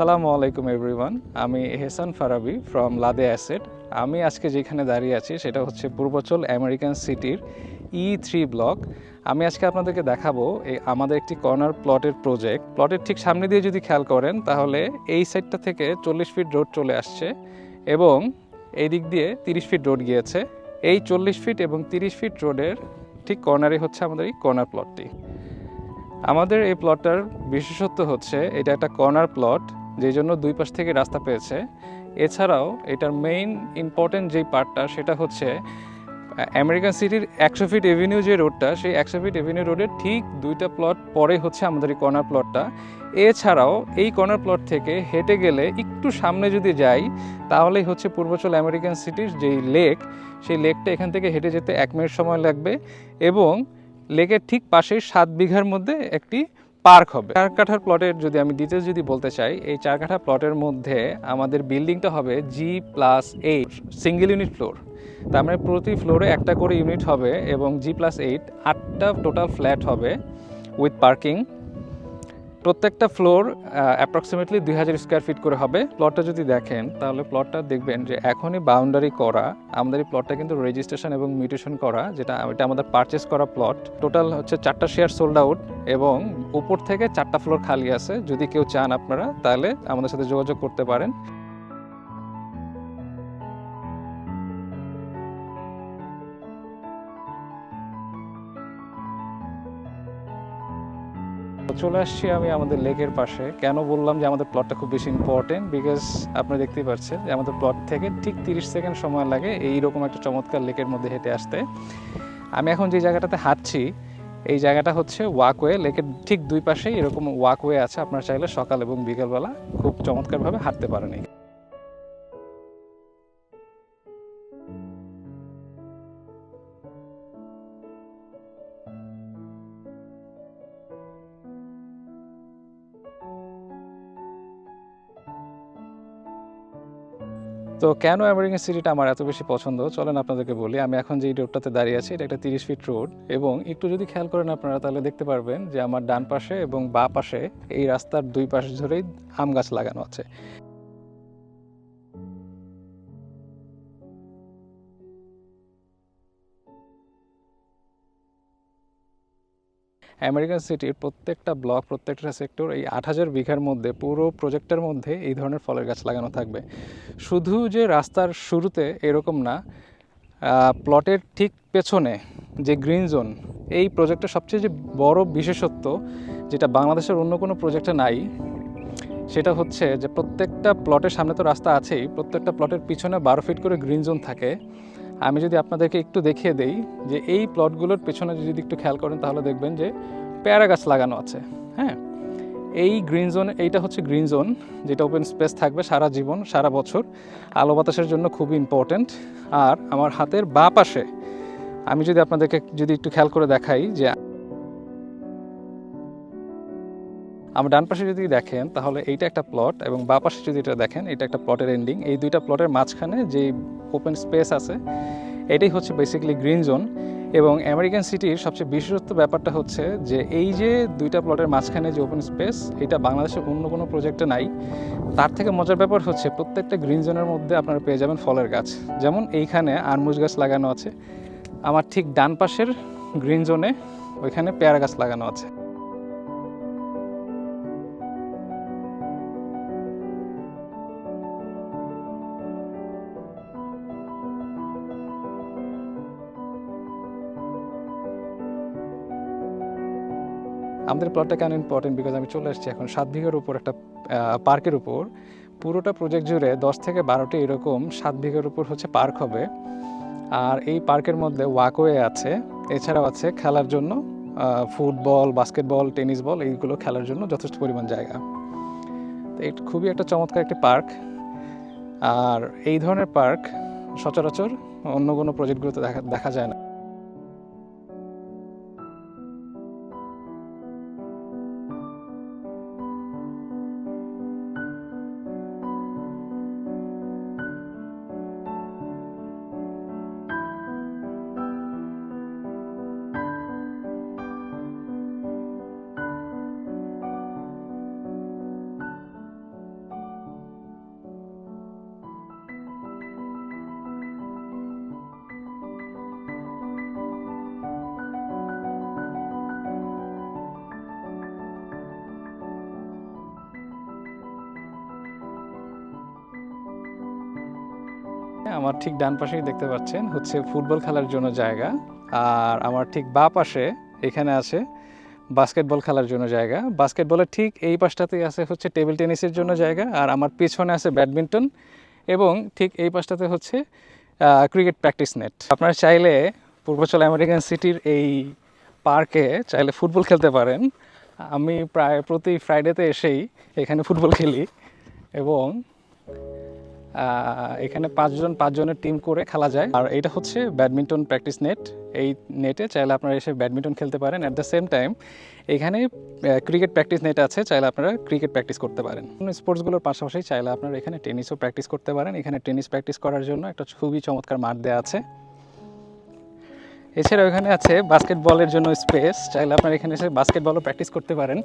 আসসালামু আলাইকুম এভরিওয়ান আমি হেসান ফারাবি ফ্রম লাদে অ্যাসেট। আমি আজকে যেখানে দাঁড়িয়ে আছি সেটা হচ্ছে পূর্বাচল আমেরিকান সিটির ই থ্রি ব্লক। আমি আজকে আপনাদেরকে দেখাবো এই আমাদের একটি কর্নার প্লটের প্রজেক্ট প্লটের ঠিক সামনে দিয়ে যদি খেয়াল করেন, তাহলে এই সাইডটা থেকে চল্লিশ ফিট রোড চলে আসছে এবং এই দিক দিয়ে তিরিশ ফিট রোড গিয়েছে। এই চল্লিশ ফিট এবং তিরিশ ফিট রোডের ঠিক কর্নারে হচ্ছে আমাদের এই কর্নার প্লটটি আমাদের এই প্লটটার বিশেষত্ব হচ্ছে, এটা একটা কর্নার প্লট যেই জন্য দুই পাশ থেকে রাস্তা পেয়েছে। এছাড়াও এটার মেইন ইম্পর্টেন্ট যেই পার্টটা সেটা হচ্ছে আমেরিকান সিটির একশো ফিট এভিনিউ যে রোডটা সেই একশো ফিট এভিনিউ রোডের ঠিক দুইটা প্লট পরে হচ্ছে আমাদের এই কর্নার প্লটটা এছাড়াও এই কর্নার প্লট থেকে হেঁটে গেলে একটু সামনে যদি যাই, তাহলেই হচ্ছে পূর্বাচল আমেরিকান সিটির যেই লেক সেই লেকটা এখান থেকে হেঁটে যেতে এক মিনিট সময় লাগবে এবং লেকের ঠিক পাশেই সাত বিঘার মধ্যে একটি পার্ক হবে। চার কাঠার প্লটের যদি আমি ডিটেলস যদি বলতে চাই, এই চার কাঠা প্লটের মধ্যে আমাদের বিল্ডিংটা হবে G plus eight single unit floor তার মানে প্রতি ফ্লোরে একটা করে ইউনিট হবে এবং জি প্লাস এইট আটটা টোটাল ফ্ল্যাট হবে উইথ পার্কিং প্রত্যেকটা ফ্লোর অ্যাপ্রক্সিমেটলি দুই হাজার স্কোয়ার ফিট করে হবে। প্লটটা যদি দেখেন, তাহলে প্লটটা দেখবেন যে এখনই বাউন্ডারি করা, আমাদের এই প্লটটা কিন্তু রেজিস্ট্রেশন এবং মিউটেশন করা, যেটা এটা আমাদের পারচেস করা প্লট টোটাল হচ্ছে চারটা শেয়ার সোল্ড আউট এবং উপর থেকে চারটা ফ্লোর খালি আছে। যদি কেউ চান আপনারা, তাহলে আমাদের সাথে যোগাযোগ করতে পারেন। চলে আসছি আমি আমাদের লেকের পাশে। কেন বললাম যে আমাদের প্লটটা খুব বেশি ইম্পর্টেন্ট বিকজ আপনি দেখতেই পাচ্ছেন যে আমাদের প্লট থেকে ঠিক তিরিশ সেকেন্ড সময় লাগে এইরকম একটা চমৎকার লেকের মধ্যে হেঁটে আসতে। আমি এখন যে জায়গাটাতে হাঁটছি, এই জায়গাটা হচ্ছে ওয়াকওয়ে লেকের ঠিক দুই পাশেই এরকম ওয়াকওয়ে আছে। আপনারা চাইলে সকাল এবং বিকেলবেলা খুব চমৎকারভাবে হাঁটতে পারেন তো কেন আমেরিকান সিটিটা আমার এত বেশি পছন্দ? চলেন আপনাদেরকে বলি, আমি এখন যে রোডটাতে দাঁড়িয়ে আছি, এটা একটা তিরিশ ফিট রোড এবং একটু যদি খেয়াল করেন আপনারা, তাহলে দেখতে পারবেন যে আমার ডান পাশে এবং বা পাশে এই রাস্তার দুই পাশ ধরেই আম গাছ লাগানো আছে। আমেরিকান সিটির প্রত্যেকটা ব্লক, প্রত্যেকটা সেক্টর এই আট হাজার বিঘার মধ্যে পুরো প্রজেক্টের মধ্যে এই ধরনের ফলের গাছ লাগানো থাকবে। শুধু যে রাস্তার শুরুতে এরকম না প্লটের ঠিক পেছনে যে গ্রিন জোন এই প্রজেক্টের সবচেয়ে যে বড় বিশেষত্ব, যেটা বাংলাদেশের অন্য কোনো প্রজেক্টে নাই, সেটা হচ্ছে যে প্রত্যেকটা প্লটের সামনে তো রাস্তা আছেই, প্রত্যেকটা প্লটের পিছনে বারো ফিট করে গ্রিন জোন থাকে। আমি যদি আপনাদেরকে একটু দেখিয়ে দেই যে এই প্লটগুলোর পেছনে যদি একটু খেয়াল করেন, তাহলে দেখবেন যে পেয়ারা গাছ লাগানো আছে। হ্যাঁ? এই গ্রিন জোন, এইটা হচ্ছে গ্রিন জোন, যেটা ওপেন স্পেস থাকবে সারা জীবন, সারা বছর। আলো বাতাসের জন্য খুবই ইম্পর্ট্যান্ট আর আমার হাতের বা পাশে, আমি যদি আপনাদেরকে যদি একটু খেয়াল করে দেখাই যে আমার ডান পাশে যদি দেখেন, তাহলে এইটা একটা প্লট এবং বা পাশে যদি এটা দেখেন এটা একটা প্লটের এন্ডিং এই দুইটা প্লটের মাঝখানে যে ওপেন স্পেস আছে। এটাই হচ্ছে বেসিক্যালি গ্রিন জোন এবং আমেরিকান সিটির সবচেয়ে বিশেষত্ব ব্যাপারটা হচ্ছে যে এই যে দুইটা প্লটের মাঝখানে যে ওপেন স্পেস এটা বাংলাদেশের অন্য কোনো প্রজেক্টে নাই। তার থেকে মজার ব্যাপার হচ্ছে প্রত্যেকটা গ্রিন জোনের মধ্যে আপনারা পেয়ে যাবেন ফলের গাছ। যেমন এইখানে আরমুজ গাছ লাগানো আছে। আমার ঠিক ডান পাশের গ্রিন জোনে ওইখানে পেয়ারা গাছ লাগানো আছে। আমাদের প্লটটা কেন ইম্পর্টেন্ট বিকজ আমি চলে আসছি এখন সাত বিঘার উপর একটা পার্কের উপর। পুরোটা প্রজেক্ট জুড়ে দশ থেকে বারোটি এরকম সাত বিঘার উপর হচ্ছে পার্ক হবে। আর এই পার্কের মধ্যে ওয়াকওয়ে আছে, এছাড়াও আছে খেলার জন্য ফুটবল বাস্কেটবল টেনিস বল এইগুলো খেলার জন্য যথেষ্ট পরিমাণ জায়গা। তো এটা খুবই একটা চমৎকার একটি পার্ক আর এই ধরনের পার্ক সচরাচর অন্য কোনো প্রজেক্টগুলোতে দেখা দেখা যায় না। আমার ঠিক ডান পাশেই দেখতে পাচ্ছেন হচ্ছে ফুটবল খেলার জন্য জায়গা। আর আমার ঠিক বা পাশে এখানে আছে বাস্কেটবল খেলার জন্য জায়গা। বাস্কেটবলের ঠিক এই পাশটাতেই আছে হচ্ছে টেবিল টেনিসের জন্য জায়গা। আর আমার পিছনে আছে ব্যাডমিন্টন এবং ঠিক এই পাশটাতে হচ্ছে ক্রিকেট প্র্যাকটিস নেট। আপনারা চাইলে পূর্বাচল আমেরিকান সিটির এই পার্কে চাইলে ফুটবল খেলতে পারেন। আমি প্রায় প্রতি ফ্রাইডেতে এসেই এখানে ফুটবল খেলি এবং এখানে পাঁচজন, পাঁচজনের টিম করে খেলা যায়। আর এটা হচ্ছে ব্যাডমিন্টন প্র্যাকটিস নেট এই নেটে চাইলে আপনারা এসে ব্যাডমিন্টন খেলতে পারেন। অ্যাট দ্য সেম টাইম এখানে ক্রিকেট প্র্যাকটিস নেট আছে। চাইলে আপনারা ক্রিকেট প্র্যাকটিস করতে পারেন। স্পোর্টসগুলোর পাশাপাশি চাইলে আপনারা এখানে টেনিসও প্র্যাকটিস করতে পারেন। এখানে টেনিস প্র্যাকটিস করার জন্য একটা খুবই চমৎকার মাঠ দেওয়া আছে। এছাড়াও এখানে আছে বাস্কেটবলের জন্য স্পেস চাইলে আপনারা এখানে এসে বাস্কেটবলও প্র্যাকটিস করতে পারেন।